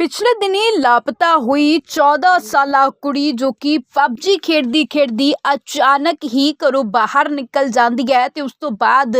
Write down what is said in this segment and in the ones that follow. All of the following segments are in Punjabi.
ਪਿਛਲੇ ਦਿਨੀ ਲਾਪਤਾ ਹੋਈ 14 ਸਾਲਾ ਕੁੜੀ ਜੋ ਕਿ ਪਬਜੀ ਖੇਡਦੀ ਖੇਡਦੀ ਅਚਾਨਕ ਹੀ ਘਰੋਂ ਬਾਹਰ ਨਿਕਲ ਜਾਂਦੀ ਹੈ ਤੇ ਉਸ ਤੋਂ ਬਾਅਦ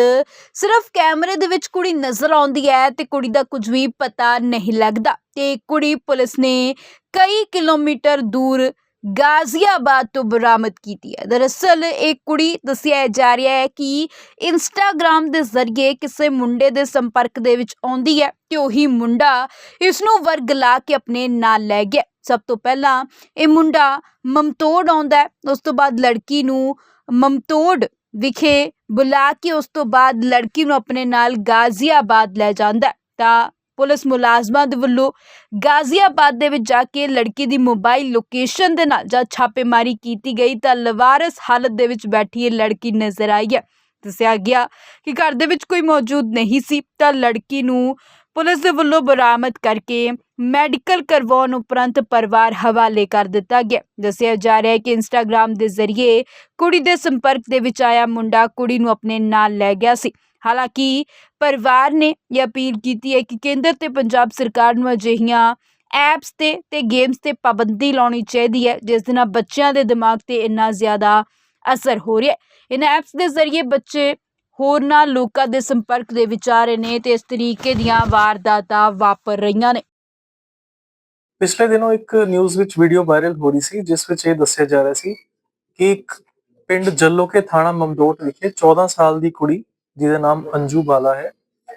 ਸਿਰਫ ਕੈਮਰੇ ਦੇ ਵਿੱਚ ਕੁੜੀ ਨਜ਼ਰ ਆਉਂਦੀ ਹੈ ਤੇ ਕੁੜੀ ਦਾ ਕੁਝ ਵੀ ਪਤਾ ਨਹੀਂ ਲੱਗਦਾ ਤੇ ਕੁੜੀ ਪੁਲਿਸ ਨੇ ਕਈ ਕਿਲੋਮੀਟਰ ਦੂਰ ਗਾਜ਼ੀਆਬਾਦ ਤੋਂ ਬਰਾਮਦ ਕੀਤੀ ਹੈ ਦਰਅਸਲ ਇਹ ਕੁੜੀ ਦੱਸਿਆ ਜਾ ਰਿਹਾ ਹੈ ਕਿ ਇੰਸਟਾਗ੍ਰam ਦੇ ਜ਼ਰੀਏ ਕਿਸੇ ਮੁੰਡੇ ਦੇ ਸੰਪਰਕ ਦੇ ਵਿੱਚ ਆਉਂਦੀ ਹੈ ਤੇ ਉਹੀ ਮੁੰਡਾ ਇਸ ਨੂੰ ਵਰਗਲਾ ਕੇ ਆਪਣੇ ਨਾਲ ਲੈ ਗਿਆ ਸਭ ਤੋਂ ਪਹਿਲਾਂ ਇਹ ਮੁੰਡਾ ਮਮਤੋੜ ਆਉਂਦਾ ਉਸ ਤੋਂ ਬਾਅਦ ਲੜਕੀ ਨੂੰ ਮਮਤੋੜ ਵਿਖੇ ਬੁਲਾ ਕੇ ਉਸ ਤੋਂ ਬਾਅਦ ਲੜਕੀ ਨੂੰ ਆਪਣੇ ਨਾਲ ਗਾਜ਼ੀਆਬਾਦ ਲੈ ਜਾਂਦਾ ਤਾਂ ਪੁਲਿਸ ਮੁਲਾਜ਼ਮਾਂ ਦੇ ਵੱਲੋਂ ਗਾਜ਼ੀਆਬਾਦ ਦੇ ਵਿੱਚ ਜਾ ਕੇ ਲੜਕੀ ਦੀ ਮੋਬਾਈਲ ਲੋਕੇਸ਼ਨ ਦੇ ਨਾਲ ਜਦ ਛਾਪੇਮਾਰੀ ਕੀਤੀ ਗਈ ਤਾਂ ਲਵਾਰਸ ਹਾਲਤ ਦੇ ਵਿੱਚ ਬੈਠੀ ਇਹ ਲੜਕੀ ਨਜ਼ਰ ਆਈ ਹੈ। ਦੱਸਿਆ ਗਿਆ ਕਿ ਘਰ ਦੇ ਵਿੱਚ ਕੋਈ ਮੌਜੂਦ ਨਹੀਂ ਸੀ ਤਾਂ ਲੜਕੀ ਨੂੰ ਪੁਲਿਸ ਦੇ ਵੱਲੋਂ ਬਰਾਮਦ ਕਰਕੇ ਮੈਡੀਕਲ ਕਰਵਾਉਣ ਉਪਰੰਤ ਪਰਿਵਾਰ ਹਵਾਲੇ ਕਰ ਦਿੱਤਾ ਗਿਆ। ਦੱਸਿਆ ਜਾ ਰਿਹਾ ਹੈ ਕਿ ਇੰਸਟਾਗ੍ਰam ਦੇ ਜ਼ਰੀਏ ਕੁੜੀ ਦੇ ਸੰਪਰਕ ਦੇ ਵਿੱਚ ਆਇਆ ਮੁੰਡਾ ਕੁੜੀ ਨੂੰ ਆਪਣੇ ਨਾਲ ਲੈ ਗਿਆ ਸੀ। ਹਾਲਾਂਕਿ ਪਰਿਵਾਰ ਨੇ ਇਹ ਅਪੀਲ ਕੀਤੀ ਹੈ ਕਿ ਕੇਂਦਰ ਤੇ ਪੰਜਾਬ ਸਰਕਾਰ ਨੂੰ ਅਜਿਹੀਆਂ ਐਪਸ ਤੇ ਤੇ ਗੇਮਸ ਤੇ ਪਾਬੰਦੀ ਲਾਉਣੀ ਚਾਹੀਦੀ ਹੈ, ਜਿਸ ਦੇ ਨਾਲ ਬੱਚਿਆਂ ਦੇ ਦਿਮਾਗ ਤੇ ਇੰਨਾ ਜ਼ਿਆਦਾ ਅਸਰ ਹੋ ਰਿਹਾ ਹੈ। ਇਹਨਾਂ ਐਪਸ ਦੇ ਜ਼ਰੀਏ ਬੱਚੇ ਹੋਰਨਾਂ ਲੋਕਾਂ ਦੇ ਸੰਪਰਕ ਦੇ ਵਿੱਚ ਨੇ ਤੇ ਇਸ ਤਰੀਕੇ ਦੀਆਂ ਵਾਰਦਾਤਾਂ ਵਾਪਰ ਰਹੀਆਂ ਨੇ। ਪਿਛਲੇ ਦਿਨੋਂ ਇੱਕ ਨਿਊਜ਼ ਵਿੱਚ ਵੀਡੀਓ ਵਾਇਰਲ ਹੋ ਰਹੀ ਸੀ, ਜਿਸ ਵਿੱਚ ਇਹ ਦੱਸਿਆ ਜਾ ਰਿਹਾ ਸੀ ਕਿ ਇੱਕ ਪਿੰਡ ਜੱਲੋਕੇ ਥਾਣਾ ਮਮਦੋਟ ਵਿਖੇ 14 ਸਾਲ ਦੀ ਕੁੜੀ ਜਿਹਦਾ ਨਾਮ ਅੰਜੂ ਬਾਲਾ ਹੈ।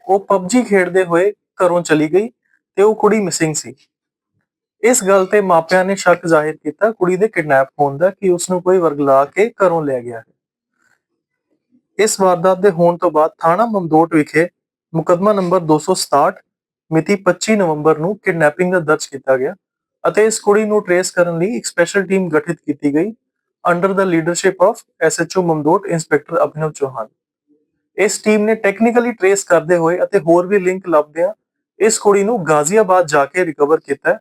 ਉਹ ਪਬਜੀ ਖੇਡਦੇ ਹੋਏ ਘਰੋਂ ਚਲੀ ਗਈ ਤੇ ਉਹ ਕੁੜੀ ਮਿਸਿੰਗ ਸੀ। ਇਸ ਗੱਲ ਤੇ ਮਾਪਿਆਂ ਨੇ ਸ਼ੱਕ ਜ਼ਾਹਿਰ ਕੀਤਾ, ਕੁੜੀ ਦੇ ਕਿਡਨੈਪ ਹੋਣ ਦਾ, ਕਿ ਉਸ ਨੂੰ ਕੋਈ ਵਰਗਲਾ ਕੇ ਘਰੋਂ ਲੈ ਗਿਆ ਹੈ। ਇਸ ਵਾਰਦਾਤ ਦੇ ਹੋਣ ਤੋਂ ਬਾਅਦ ਥਾਣਾ ਮਮਦੋਟ ਵਿਖੇ ਮੁਕੱਦਮਾ ਨੰਬਰ 267 ਮਿਤੀ 25 ਨਵੰਬਰ ਨੂੰ ਕਿਡਨੈਪਿੰਗ ਦਾ ਦਰਜ ਕੀਤਾ ਗਿਆ ਅਤੇ ਇਸ ਕੁੜੀ ਨੂੰ ਟਰੇਸ ਕਰਨ ਲਈ ਇੱਕ ਸਪੈਸ਼ਲ ਟੀਮ ਗਠਿਤ ਕੀਤੀ ਗਈ under the leadership of SHO Mamdot inspector Abhinav Chauhan. ਇਸ ਟੀਮ ਨੇ ਟੈਕਨੀਕਲੀ ਟਰੇਸ ਕਰਦੇ ਹੋਏ ਅਤੇ ਹੋਰ ਵੀ ਲਿੰਕ ਲੱਭਦਿਆਂ ਇਸ ਕੁੜੀ ਨੂੰ ਗਾਜ਼ੀਆਬਾਦ ਜਾ ਕੇ ਰਿਕਵਰ ਕੀਤਾ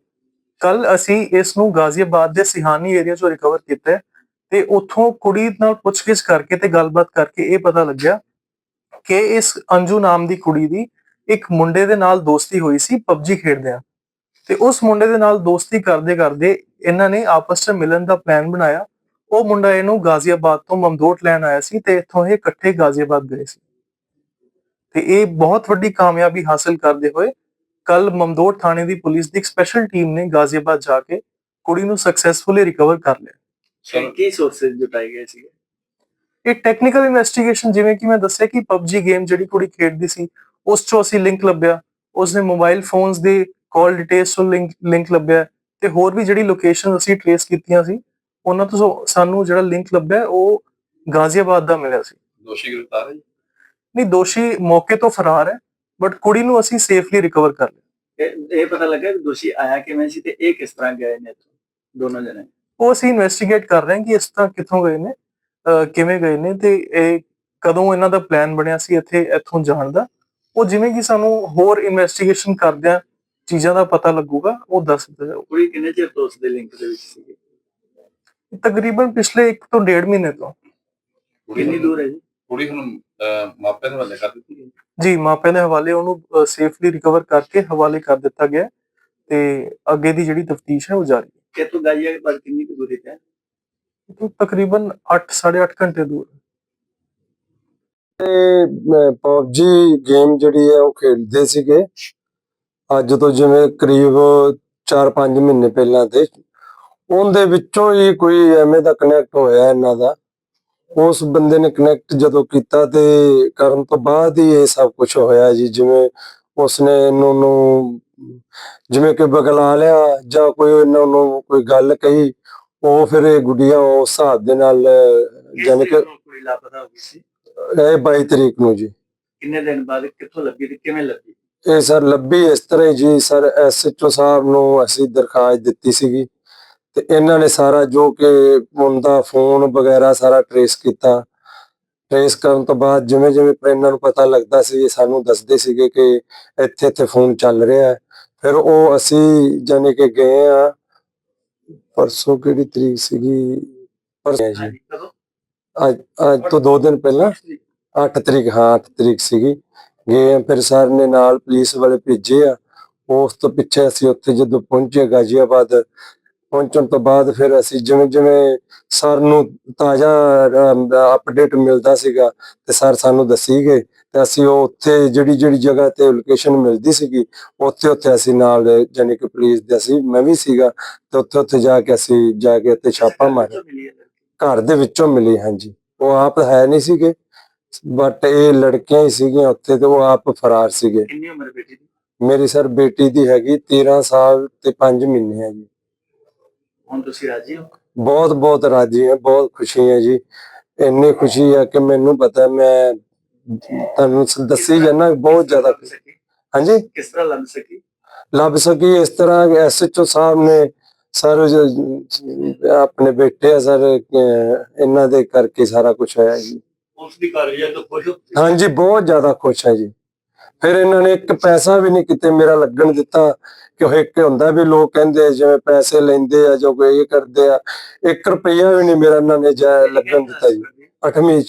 ਕੱਲ ਅਸੀਂ ਇਸ ਨੂੰ ਗਾਜ਼ੀਆਬਾਦ ਦੇ ਸਿਹਾਨੀ ਏਰੀਆ ਚੋਂ ਰਿਕਵਰ ਕੀਤਾ ਹੈ ਤੇ ਉੱਥੋਂ ਕੁੜੀ ਨਾਲ ਪੁੱਛਗਿੱਛ ਕਰਕੇ ਤੇ ਗੱਲਬਾਤ ਕਰਕੇ ਇਹ ਪਤਾ ਲੱਗਿਆ ਕਿ ਇਸ ਅੰਜੂ ਨਾਮ ਦੀ ਕੁੜੀ ਦੀ ਇੱਕ ਮੁੰਡੇ ਦੇ ਨਾਲ ਦੋਸਤੀ ਹੋਈ ਸੀ ਪਬਜੀ ਖੇਡਦਿਆਂ। ਤੇ ਉਸ ਮੁੰਡੇ ਦੇ ਨਾਲ ਦੋਸਤੀ ਕਰਦੇ ਕਰਦੇ ਇਹਨਾਂ ਨੇ ਆਪਸ 'ਚ ਮਿਲਣ ਦਾ ਪਲਾਨ ਬਣਾਇਆ ਉਹ ਮੁੰਡਾ ਇਹਨੂੰ ਗਾਜ਼ੀਆਬਾਦ ਤੋਂ ਮਮਦੋਟ ਲੈਣ ਆਇਆ ਸੀ ਤੇ ਇੱਥੋਂ ਇਹ ਇਕੱਠੇ ਗਾਜ਼ੀਆਬਾਦ ਗਏ ਸੀ। ਤੇ ਇਹ ਬਹੁਤ ਵੱਡੀ ਕਾਮਯਾਬੀ ਹਾਸਲ ਕਰਦੇ ਹੋਏ ਕੱਲ ਮਮਦੋਟ ਥਾਣੇ ਦੀ ਪੁਲਿਸ ਦੀ ਇੱਕ ਸਪੈਸ਼ਲ ਟੀਮ ਨੇ ਗਾਜ਼ੀਆਬਾਦ ਜਾ ਕੇ ਕੁੜੀ ਨੂੰ ਸਕਸੈਸਫੁਲੀ ਰਿਕਵਰ ਕਰ ਲਿਆ। ਕੀ ਸੋਰਸਸ ਜੁਟਾਏ ਗਏ ਸੀ ਇਹ ਟੈਕਨੀਕਲ ਇਨਵੈਸਟੀਗੇਸ਼ਨ ਜਿਵੇਂ ਕਿ ਮੈਂ ਦੱਸਿਆ ਕਿ PUBG ਗੇਮ ਜਿਹੜੀ ਕੁੜੀ ਖੇਡਦੀ ਸੀ ਉਸ ਚੋਂ ਅਸੀਂ ਲਿੰਕ ਲੱਭਿਆ। ਉਸਨੇ ਮੋਬਾਈਲ ਫੋਨਸ ਦੇ ਕਾਲ ਡਿਟੇਲਸ ਤੋਂ ਲਿੰਕ ਲਿੰਕ ਲੱਭਿਆ। ਤੇ ਹੋਰ ਵੀ ਜਿਹੜੀ ਲੋਕੇਸ਼ਨ ਅਸੀਂ ਟ੍ਰੇਸ ਕੀਤੀਆਂ ਸੀ ਉਹਨਾਂ ਤੋਂ ਸਾਨੂੰ ਜਿਹੜਾ ਲਿੰਕ ਲੱਭਿਆ ਉਹ ਗਾਜ਼ੀਆਬਾਦ ਦਾ ਮਿਲਿਆ ਸੀ। ਦੋਸ਼ੀ ਗ੍ਰਿਫਤਾਰ ਹੈ ਜੀ? ਨਹੀਂ ਦੋਸ਼ੀ ਮੌਕੇ ਤੋਂ ਫਰਾਰ ਹੈ ਬਟ ਕੁੜੀ ਨੂੰ ਅਸੀਂ ਸੇਫਲੀ ਰਿਕਵਰ ਕਰ ਲਿਆ। ਇਹ ਇਹ ਪਤਾ ਲੱਗਾ ਕਿ ਦੋਸ਼ੀ ਆਇਆ ਕਿਵੇਂ ਸੀ ਤੇ ਇਹ ਕਿਸ ਤਰ੍ਹਾਂ ਗਏ ਨੇ ਇੱਥੋਂ ਦੋਨੋਂ ਜਣੇ? ਉਹ ਅਸੀਂ ਇਨਵੈਸਟੀਗੇਟ ਕਰ ਰਹੇ ਹਾਂ ਕਿ ਇਸ ਤਰ੍ਹਾਂ ਕਿੱਥੋਂ ਗਏ ਨੇ ਕਿਵੇਂ ਗਏ ਨੇ ਤੇ ਇਹ ਕਦੋਂ ਇਹਨਾਂ ਦਾ ਪਲਾਨ ਬਣਿਆ ਸੀ ਇੱਥੇ ਇੱਥੋਂ ਜਾਣ ਦਾ। ਉਹ ਜਿਵੇਂ ਕਿ ਸਾਨੂੰ ਹੋਰ ਇਨਵੈਸਟੀਗੇਸ਼ਨ ਕਰਦਿਆਂ ਚੀਜ਼ਾਂ ਦਾ ਪਤਾ ਲੱਗੂਗਾ ਉਹ ਦੱਸ ਦਿੱਤਾ ਜਾਊਗਾ। ਕੁੜੀ ਕਿੰਨੇ ਚਿਰ ਤੋਂ ਉਸ ਦੇ ਲਿੰਕ ਦੇ ਵਿੱਚ ਸੀ ਤਕਰੀਬਨ ਪਿਛਲੇ 1 ਤੋਂ 1.5 ਮਹੀਨੇ ਤੋਂ। ਕਿੰਨੀ ਦੂਰ ਹੈ ਜੀ? ਕੁੜੀ ਹੁਣ ਮਾਪਿਆਂ ਦੇ ਹਵਾਲੇ ਕਰ ਦਿੱਤੀ ਗਈ। ਜੀ ਮਾਪਿਆਂ ਦੇ ਹਵਾਲੇ ਉਹਨੂੰ ਸੇਫਲੀ ਰਿਕਵਰ ਕਰਕੇ ਹਵਾਲੇ ਕਰ ਦਿੱਤਾ ਗਿਆ ਤੇ ਅੱਗੇ ਦੀ ਜਿਹੜੀ ਤਫਤੀਸ਼ ਹੈ ਉਹ ਜਾਰੀ ਹੈ। ਕਿ ਤੂੰ ਗਾਜੀਆ ਪਰ ਕਿੰਨੀ ਕੁ ਦੂਰੀ ਤੇ ਤੋਂ ਤਕਰੀਬਨ 8 8.5 ਘੰਟੇ ਦੂਰ। ਹੈ। ਪਬਜੀ ਗੇਮ ਜਿਹੜੀ ਹੈ ਉਹ ਖੇਡਦੇ ਸੀਗੇ। ਅੱਜ ਤੋਂ ਜਿਵੇਂ ਕਰੀਬ 4-5 ਮਹੀਨੇ ਪਹਿਲਾਂ ਤੇ ਉਹਦੇ ਵਿੱਚੋਂ ਹੀ ਕੋਈ ਐਵੇਂ ਦਾ ਕਨੈਕਟ ਹੋਇਆ ਇਹਨਾਂ ਦਾ। ਉਸ ਬੰਦੇ ਨੇ ਕਨੈਕਟ ਜਦੋਂ ਕੀਤਾ ਤੇ ਕਰਨ ਤੋਂ ਬਾਅਦ ਹੀ ਇਹ ਸਭ ਕੁਝ ਹੋਇਆ ਜੀ ਜਿਵੇਂ ਉਸਨੇ ਇਹਨੂੰ ਨੂੰ ਜਿਵੇਂ ਕਿ ਬਗਲਾ ਲਿਆ ਜਾਂ ਕੋਈ ਇਹਨਾਂ ਨੂੰ ਕੋਈ ਗੱਲ ਕਹੀ ਉਹ ਫਿਰ ਇਹ ਗੁੱਡੀਆਂ ਉਸ ਹਿਸਾਬ ਦੇ ਨਾਲ ਜਾਣੀ ਕਿ ਕੁੜੀ ਲਾਪਤਾ ਹੋ ਗਈ ਸੀ? ਇਹ 22 ਤਰੀਕ ਨੂੰ ਜੀ। ਕਿੰਨੇ ਦਿਨ ਬਾਅਦ ਕਿੱਥੋਂ ਲੱਭੀ ਤੇ ਕਿਵੇਂ ਲੱਭੀ? ਇਹ ਸਰ ਲੱਭੀ ਇਸ ਤਰ੍ਹਾਂ ਜੀ ਸਰ ਐਸਐਚਓ ਸਾਹਿਬ ਨੂੰ ਅਸੀਂ ਦਰਖਾਸਤ ਦਿੱਤੀ ਸੀਗੀ। ਤੇ ਇਹਨਾਂ ਨੇ ਸਾਰਾ ਜੋ ਕਿ ਮੁੰਡਾ ਫੋਨ ਵਗੈਰਾ ਸਾਰਾ ਟਰੇਸ ਕੀਤਾ। ਟਰੇਸ ਕਰਨ ਤੋਂ ਬਾਅਦ ਜਿਵੇਂ ਜਿਵੇਂ ਇਹਨਾਂ ਨੂੰ ਪਤਾ ਲੱਗਦਾ ਸੀ ਇਹ ਸਾਨੂੰ ਦੱਸਦੇ ਸੀਗੇ ਕਿ ਇੱਥੇ ਇੱਥੇ ਫੋਨ ਚੱਲ ਰਿਹਾ ਹੈ। ਫਿਰ ਉਹ ਅਸੀਂ ਜਾਣੇ ਕਿ ਗਏ ਆ ਪਰਸੋਂ ਕਿਹੜੀ ਤਰੀਕ ਸੀਗੀ? ਪਰਸੋਂ ਜੀ ਅੱਜ ਅੱਜ ਤੋਂ ਦੋ ਦਿਨ ਪਹਿਲਾਂ। 8 ਤਰੀਕ। ਹਾਂ 8 ਤਰੀਕ ਸੀਗੀ। ਗਏ ਆ, ਫਿਰ ਸਰ ਨੇ ਨਾਲ ਪੁਲਿਸ ਵਾਲੇ ਭੇਜੇ ਆ। ਉਸ ਤੋਂ ਪਿੱਛੇ ਅਸੀਂ ਉੱਥੇ ਜਦੋਂ ਪਹੁੰਚੇ ਗਾਜ਼ੀਆਬਾਦ ਪਹੁੰਚਣ ਤੋਂ ਬਾਅਦ ਫਿਰ ਅਸੀਂ ਜਿਵੇਂ ਜਿਵੇਂ ਸਰ ਨੂੰ ਤਾਜ਼ਾ ਅਪਡੇਟ ਮਿਲਦਾ ਸੀਗਾ ਤੇ ਸਰ ਸਾਨੂੰ ਦੱਸੀ ਗਏ ਤੇ ਅਸੀਂ ਉਹ ਉੱਥੇ ਜਿਹੜੀ ਜਿਹੜੀ ਜਗ੍ਹਾ ਤੇ ਲੋਕੇਸ਼ਨ ਮਿਲਦੀ ਸੀਗੀ ਉੱਥੇ ਉੱਥੇ ਅਸੀਂ ਨਾਲ ਜਾਣੀ ਕਿ ਪੁਲਿਸ ਦੇ ਅਸੀਂ ਮੈਂ ਵੀ ਸੀਗਾ ਤੇ ਉੱਥੇ ਉੱਥੇ ਜਾ ਕੇ ਅਸੀਂ ਜਾ ਕੇ ਉੱਥੇ ਛਾਪਾ ਮਾਰਿਆ? ਘਰ ਦੇ ਵਿੱਚੋਂ ਮਿਲੀ ਹਾਂਜੀ। ਉਹ ਆਪ ਹੈ ਨਹੀਂ ਸੀਗੇ ਬਟ ਇਹ ਲੜਕੀਆਂ ਹੀ ਸੀਗੀਆਂ ਉੱਥੇ ਤੇ ਉਹ ਆਪ ਫਰਾਰ ਸੀਗੇ। ਕਿੰਨੀ ਉਮਰ ਬੇਟੀ ਦੀ? ਮੇਰੀ ਸਰ ਬੇਟੀ ਦੀ ਹੈਗੀ 13 ਸਾਲ ਤੇ 5 ਮਹੀਨੇ ਹੈ ਜੀ। ਹੁਣ ਤੁਸੀਂ ਰਾਜੀ ਹੋ? ਬਹੁਤ ਬਹੁਤ ਰਾਜੀ ਹਾਂ ਬਹੁਤ ਖੁਸ਼ੀ ਹੈ ਜੀ। ਇੰਨੀ ਖੁਸ਼ੀ ਹੈ ਕਿ ਮੈਨੂੰ ਪਤਾ ਮੈਂ ਤੁਹਾਨੂੰ ਦੱਸੀ ਜਾਣਾ ਬਹੁਤ ਜ਼ਿਆਦਾ ਹਾਂਜੀ? ਕਿਸ ਤਰ੍ਹਾਂ ਲੱਭ ਸਕੀ? ਲੱਭ ਸਕੀ ਇਸ ਤਰ੍ਹਾਂ ਐਸਐਚਓ ਸਾਹਿਬ ਨੇ ਸਰ ਜ- ਆਪਣੇ ਬੇਟੇ ਆ ਸਰ ਇਹਨਾਂ ਦੇ ਕਰਕੇ ਸਾਰਾ ਕੁਝ ਹੋਇਆ ਜੀ। ਉਸ ਦੀ ਕਾਰਜਾਈ ਤੋਂ ਖੁਸ਼ ਹੋ ਹਾਂਜੀ ਬਹੁਤ ਜ਼ਿਆਦਾ ਖੁਸ਼ ਹੈ ਜੀ। ਫਿਰ ਇਹਨਾਂ ਨੇ ਇੱਕ ਪੈਸਾ ਵੀ ਨਹੀਂ ਕਿਤੇ ਮੇਰਾ ਲੱਗਣ ਦਿੱਤਾ ਕਿ ਉਹ ਇੱਕ ਹੁੰਦਾ ਵੀ ਲੋਕ ਕਹਿੰਦੇ ਆ, ਜਿਵੇਂ ਪੈਸੇ ਲੈਂਦੇ ਆ ਜੋ ਕੋਈ ਇਹ ਕਰਦੇ ਆ 1 ਰੁਪਈਆ ਵੀ ਨਹੀਂ ਮੇਰਾ ਇਹਨਾਂ ਨੇ ਜਾਇ ਲੱਗਣ ਦਿੱਤਾ ਜੀ 8ਵੀਂ